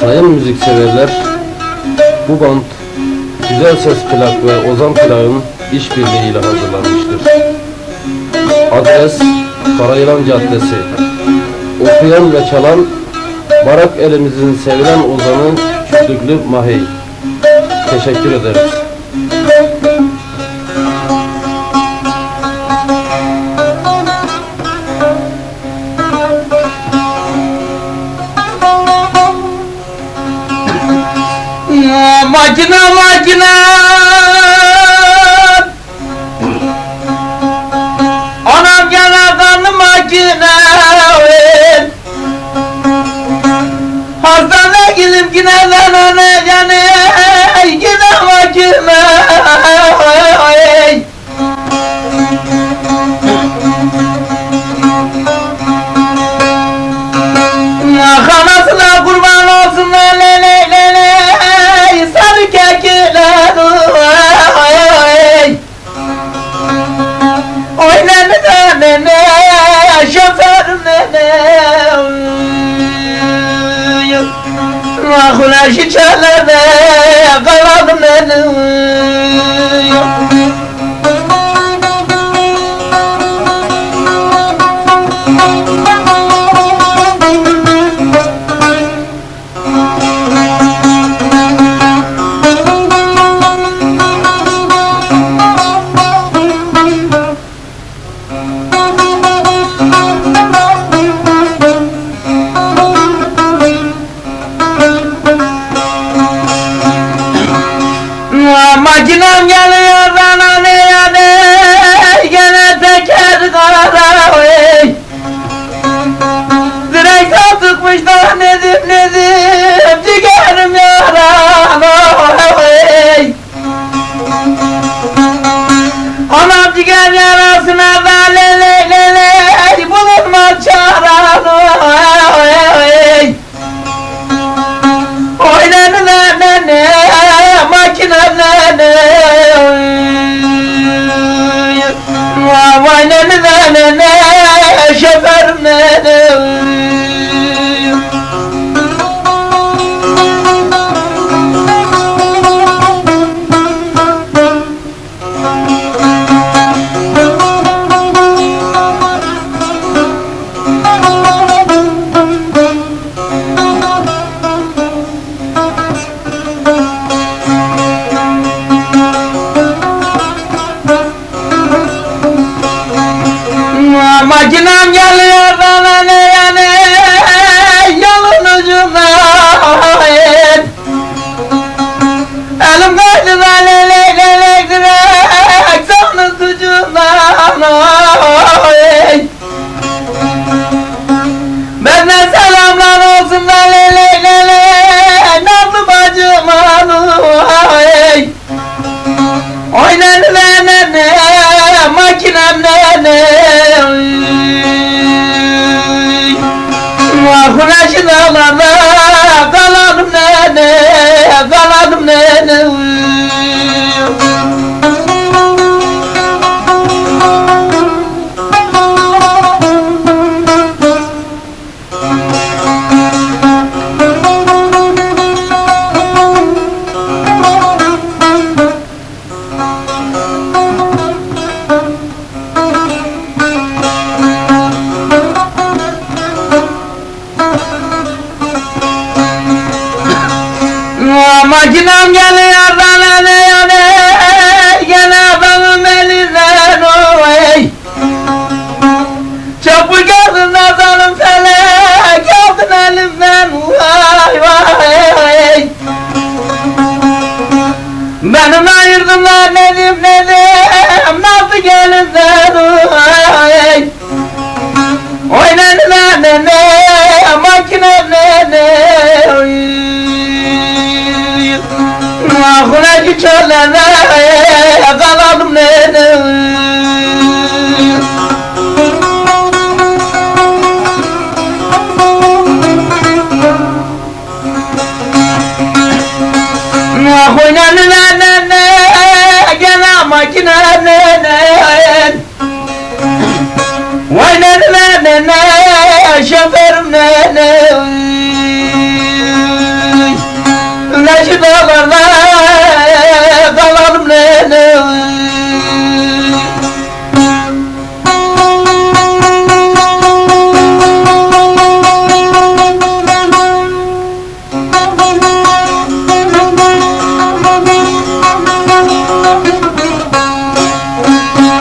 Sayın müzikseverler, bu band Güzel Ses Plak ve Ozan Plak'ın işbirliğiyle hazırlanmıştır. Adres Karayılan Caddesi. Okuyan ve çalan Barak elimizin sevilen ozanı Kütlüklü Mahey. Teşekkür ederiz. Makina makina Anam gene kanlı makine Hastane gidip yine ben öne Oy ne ne Şoför ne ne Ah Makinem geliyor bana ne yani Gene teker karada oy. Direkten tıkmış da Lord. Makinem ne Makinem geliyor bana ne yani Gene adamın elinden oy Çabuk geldin nazarım felek Geldin elimden vay vay. Benim ayırdım nedim nedim Ahune çölene kaladım ne ne Ahune ne ne ne gene makine ne ne Vay ne ne ne ne şoförüm ne ne